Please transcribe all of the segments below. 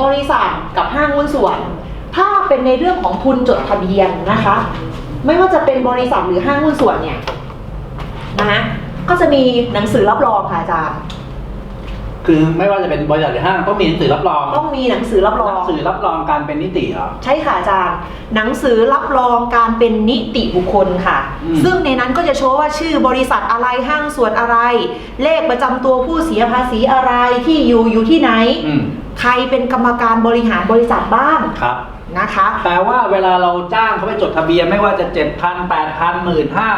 บริษัทกับห้างหุ้นส่วน ถ้าเป็นในเรื่องของทุนจดทะเบียนนะคะ ไม่ว่าจะเป็นบริษัทหรือห้างหุ้นส่วนเนี่ยนะคะก็จะมีหนังสือรับรองค่ะอาจารย์คือไม่ว่าจะเป็นบริษัทหรือห้างต้องมีหนังสือรับรองต้องมีหนังสือรับรหองนังสือรับรองการเป็นนิติเหรอใช่ค่ะอาจารย์หนังสือรับรองการเป็นนิติบุคคลค่ะอืมซึ่งในนั้นก็จะโชว์ว่าชื่อบริษัทอะไรห้างส่วนอะไร เลขประจำตัวผู้เสียภาษีอะไรที่อยู่อยู่ที่ไหนอืม ใครเป็นกรรมการบริหารบริษัทบ้างครับ นะคะแปลว่าเวลาเราจ้างเขาไปจดทะเบียนไม่ว่าจะเจ็ดพันแปดพันหมื่นห้า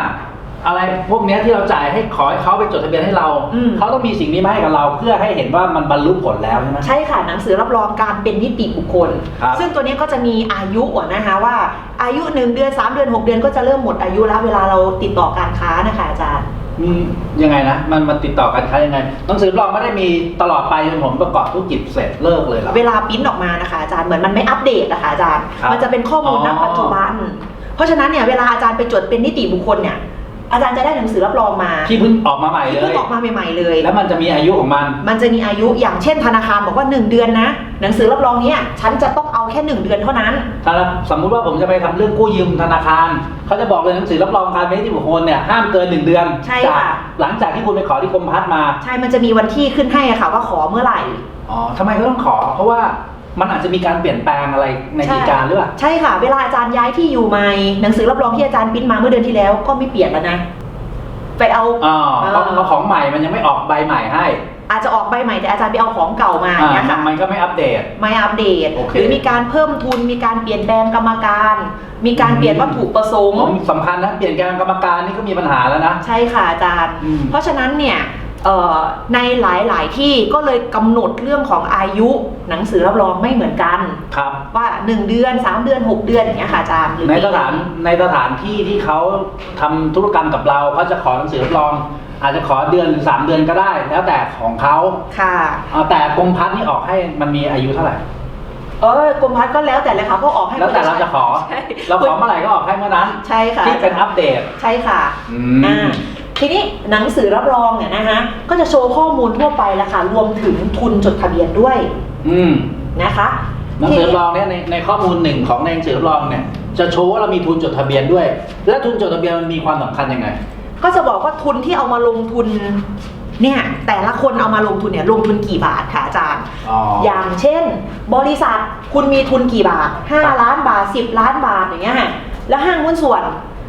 อะไรพวกเนี้ยที่เราจ่ายให้ขอให้เขาไปจดทะเบียนให้เรา อืม เขาต้องมีสิ่งนี้มาให้กับเรา เพื่อให้เห็นว่ามันบรรลุผลแล้วใช่ไหม ใช่ค่ะหนังสือรับรองการเป็นนิติบุคคล ครับ ซึ่งตัวนี้ก็จะมีอายุอะนะคะว่าอายุ 1 เดือน 3 เดือน 6 เดือนก็จะเริ่มหมดอายุแล้วเวลาเราติดต่อการค้านะคะอาจารย์ มียังไงนะมันมันติดต่อกันใช้ยังไงหนังสือรับรองไม่ได้มีตลอดไปจนผมประกอบธุรกิจเสร็จเลิกเลยเหรอ เวลาปริ้นออกมานะคะอาจารย์เหมือนมันไม่อัปเดตนะคะอาจารย์ ครับมันจะเป็นข้อมูลณอ๋อ ปัจจุบัน เพราะฉะนั้นเนี่ยเวลาอาจารย์ไปจดเป็นนิติบุคคลเนี่ยอาจารย์จะได้หนังสือรับรองมาที่เพิ่งออกมาใหม่เลที่เพิ่งยออกมาใหม่ๆเลย แล้วมันจะมีอายุของมัน มันจะมีอายุอย่างเช่นธนาคารบอกว่า 1 เดือนนะ หนังสือรับรองเนี้ยฉันจะต้อง เอาแค่1เดือนเท่านั้น ถ้าสมมุติว่าผมจะไปทำเรื่องกู้ยืมธนาคาร เขาจะบอกเลยหนังสือรับรองการเป็นนิติบุคคลเนี่ยห้ามเกินหนึ่งเดือนใช่จากค่ะหลังจากที่คุณไปขอที่กรมพัฒน์มา ใช่มันจะมีวันที่ขึ้นให้อะค่ะว่าขอเมื่อไหร่ อ๋อทำไมเขาต้องขอ เพราะว่ามันอาจจะมีการเปลี่ยนแปลงอะไรในกิจการหรือเปล่า ใช่ค่ะ เวลาอาจารย์ย้ายที่อยู่ใหม่หนังสือรับรองที่อาจารย์ปริ้นมาเมื่อเดือนที่แล้วก็ไม่เปลี่ยนแล้วนะ ไปเอา อ๋อเพราะเออ เพราะของใหม่มันยังไม่ออกใบใหม่ให้ อาจจะออกใบใหม่แต่อาจารย์ไปเอาของเก่ามาอย่างอ่าเงี้ยค่ะมันก็ไม่อัปเดต ไม่อัปเดต โอเค หรือมีการเพิ่มทุน มีการเปลี่ยนแปลงกรรมการ มีการเปลี่ยนวัตถุประสงค์ ผมสำคัญนะเปลี่ยนแปลงกรรมการนี่ก็มีปัญหาแล้วนะ ใช่ค่ะอาจารย์ อืม เพราะฉะนั้นเนี่ยเอ่อในหลายๆที่ก็เลยกำหนดเรื่องของอายุหนังสือรับรองไม่เหมือนกัน ครับ ว่า 1 เดือน 3 เดือน 6 เดือนอย่างเงี้ยค่ะอาจารย์หรือในปีสถานในสถานที่ที่เขาทำธุรกรรมกับเราเขาจะขอหนังสือรับรอง อาจจะขอเดือนหรือสามเดือนก็ได้ แล้วแต่ของเขาค่ะ เอาแต่กรมพัฒน์นี่ออกให้มันมีอายุเท่าไหร่ เออกรมพัฒน์ก็แล้วแต่เลยค่ะก็ออกให้แล้วแต่เราจะขอ ใช่เราขอเมื่อไหร่ก็ออกให้เมื่อนั้นใช่ค่ะที่เป็นอัปเดตใช่ค่ะ อืม อ่าทีนี้หนังสือรับรองเนี่ยนะคะก็จะโชว์ข้อมูลทั่วไปแล้วค่ะรวมถึงทุนจดทะเบียนด้วยอืมนะคะหนังสือรับรองเนี่ยในในข้อมูลหนึ่งของในหนังสือรับรองเนี่ยจะโชว์ว่าเรามีทุนจดทะเบียนด้วย และทุนจดทะเบียนมันมีความสำคัญยังไง ก็จะบอกว่าทุนที่เอามาลงทุนเนี่ยแต่ละคนเอามาลงทุนเนี่ยลงทุนกี่บาทค่ะอาจารย์ อ๋ออ ย่างเช่น บริษัทคุณมีทุนกี่บาท5ล้านบาท 10 ล้านบาทอย่างเงี้ยค่ะแล้วห้างหุ้นส่วน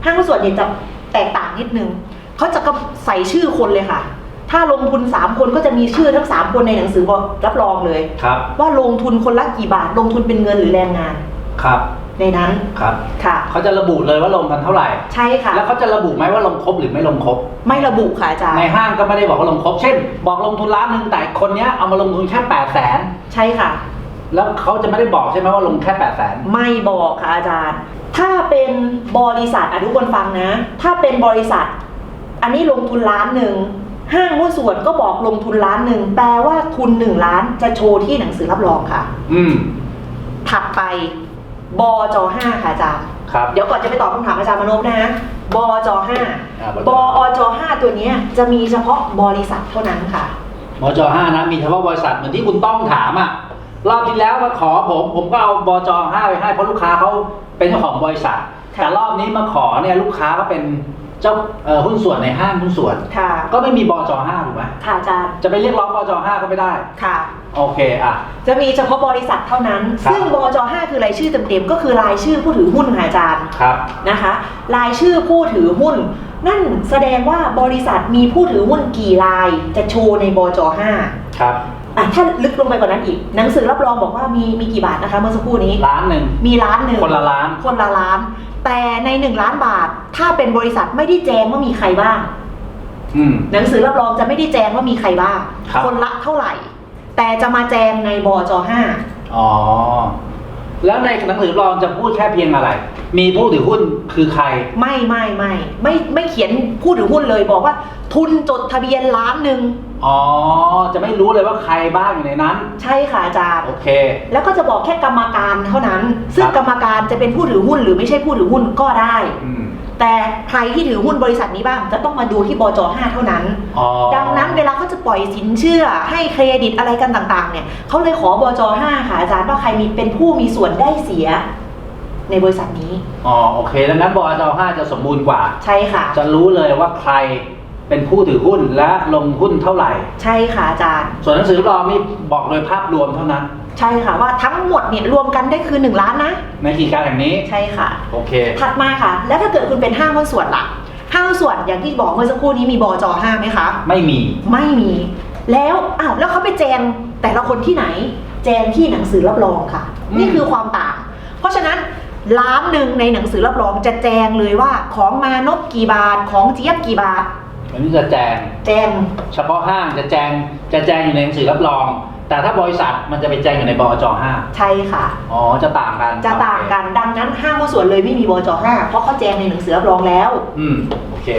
ห้างหุ้นส่วนเนี่ยจะแตกต่างนิดนึงเขาจะกำใส่ชื่อคนเลยค่ะ ถ้าลงทุน 3 คนก็จะมีชื่อทั้ง 3 คนในหนังสือรับรองเลย ครับ ว่าลงทุนคนละกี่บาท ลงทุนเป็นเงินหรือแรงงาน ครับในนั้นครับ ค่ะ เขาจะระบุเลยว่าลงกันเท่าไหร่ ใช่ค่ะ แล้วเขาจะระบุไหมว่าลงครบหรือไม่ลงครบ ไม่ระบุค่ะอาจารย์ในห้างก็ไม่ได้บอกว่าลงครบ เช่น บอกลงทุนล้านหนึ่งแต่คนเนี้ยเอามาลงทุนแค่แปดแสนใช่ค่ะ แล้วเขาจะไม่ได้บอกใช่ไหมว่าลงแค่แปดแสนไม่บอกค่ะอาจารย์ ถ้าเป็นบริษัทอะทุกคนฟังนะ ถ้าเป็นบริษัท อันนี้ลงทุนล้านหนึ่งห้างหุ้นส่วนก็บอกลงทุนล้านหนึ่งแปลว่าทุนหนึ่งล้านจะโชว์ที่หนังสือรับรองค่ะ อืมถัดไป บจห้าค่ะอาจารย์ ครับ เดี๋ยวก่อนจะไปตอบคำถามอาจารย์มนพนะฮะบจห้าอ่าบอจห้าตัวเนี้ยจะมีเฉพาะบริษัทเท่านั้นค่ะ บจห้านะมีเฉพาะบริษัทเหมือนที่คุณต้องถามอะรอบที่แล้วมาขอผมผมก็เอาบจห้าไปให้เพราะลูกค้าเขาเป็นเจ้าของบริษัท ค่ะ แต่รอบนี้มาขอเนี่ยลูกค้าก็เป็น เจ้าเอ่อหุ้นส่วนในห้างหุ้นส่วน ค่ะ ก็ไม่มีบจห้าถูกไหมค่ะอาจารย์ จะไปเรียกร้องบจห้าก็ไม่ได้ ค่ะ โอเคอะ จะมีเฉพาะบริษัทเท่านั้น ครับ ซึ่งบจ5คือรายชื่อเต็มๆ ก็คือรายชื่อผู้ถือหุ้นค่ะอาจารย์ครับ นะคะ รายชื่อผู้ถือหุ้น นั่นแสดงว่าบริษัทมีผู้ถือหุ้นกี่รายจะโชว์ในบจ5ครับ อะถ้าลึกลงไปกว่านั้นอีก หนังสือรับรองบอกว่ามีมีกี่บาทนะคะเมื่อสักครู่นี้ ล้านหนึ่ง มีล้านหนึ่งคนละล้าน คนละล้าน แต่ใน1ล้านบาท ถ้าเป็นบริษัทไม่ได้แจ้งว่ามีใครบ้าง อืม หนังสือรับรองจะไม่ได้แจ้งว่ามีใครบ้างครับคนละเท่าไหร่ แต่จะมาแจ้งในบจ5อ๋อ แล้วในหนังสือรองจะพูดแค่เพียงอะไร มีผู้ถือหุ้นคือใคร ไม่ไม่ไม่ไม่ไม่เขียนผู้ถือหุ้นเลยบอกว่า ทุนจดทะเบียนล้านหนึ่ง อ๋อ จะไม่รู้เลยว่าใครบ้างอยู่ในนั้น ใช่ค่ะอาจารย์ โอเค แล้วก็จะบอกแค่กรรมการเท่านั้น ซึ่งครับกรรมการจะเป็นผู้ถือหุ้นหรือไม่ใช่ผู้ถือหุ้นก็ได้ อืม แต่ใครที่ถือหุ้นบริษัทนี้บ้าง จะต้องมาดูที่บจ5เท่านั้น อ๋อ ดังนั้นเวลาเขาจะปล่อยสินเชื่อให้เครดิตอะไรกันต่างๆ เนี่ยเขาเลยขอบจ5ค่ะอาจารย์ว่าใครมีเป็นผู้มีส่วนได้เสีย ในบริษัทนี้ อ๋อ โอเค ดังนั้นบจห้าจะสมบูรณ์กว่า ใช่ค่ะ จะรู้เลยว่าใคร เป็นผู้ถือหุ้นและลงหุ้นเท่าไหร่ ใช่ค่ะอาจารย์ ส่วนหนังสือรับรองนี่บอกโดยภาพรวมเท่านั้น ใช่ค่ะว่าทั้งหมดเนี่ยรวมกันได้คือ 1 ล้านนะ ในกิจการแห่งนี้ ใช่ค่ะ โอเค ถัดมาค่ะ แล้วถ้าเกิดคุณเป็นห้างหุ้นส่วนล่ะ ห้างหุ้นส่วนอย่างที่บอกเมื่อสักครู่นี้มีบจห้าไหมคะ ไม่มี ไม่มี แล้วอ้าวแล้วเขาไปแจงแต่ละคนที่ไหน แจงที่หนังสือรับรองค่ะ อืม นี่คือความต่าง เพราะฉะนั้นล้านหนึ่งในหนังสือรับรองจะแจงเลยว่าของมานพกี่บาทของเจี๊ยบกี่บาท อันนี้จะแจง แจงเฉพาะห้างจะแจงจะแจงอยู่ในหนังสือรับรอง แต่ถ้าบริษัทมันจะไปแจงอยู่ในบจห้าใช่ค่ะ อ๋อจะต่างกันจะต่างกันดังนั้นห้างหุ้นส่วนเลยไม่มีบจห้าเพราะเขาแจงในหนังสือรับรองแล้ว อืมโอเค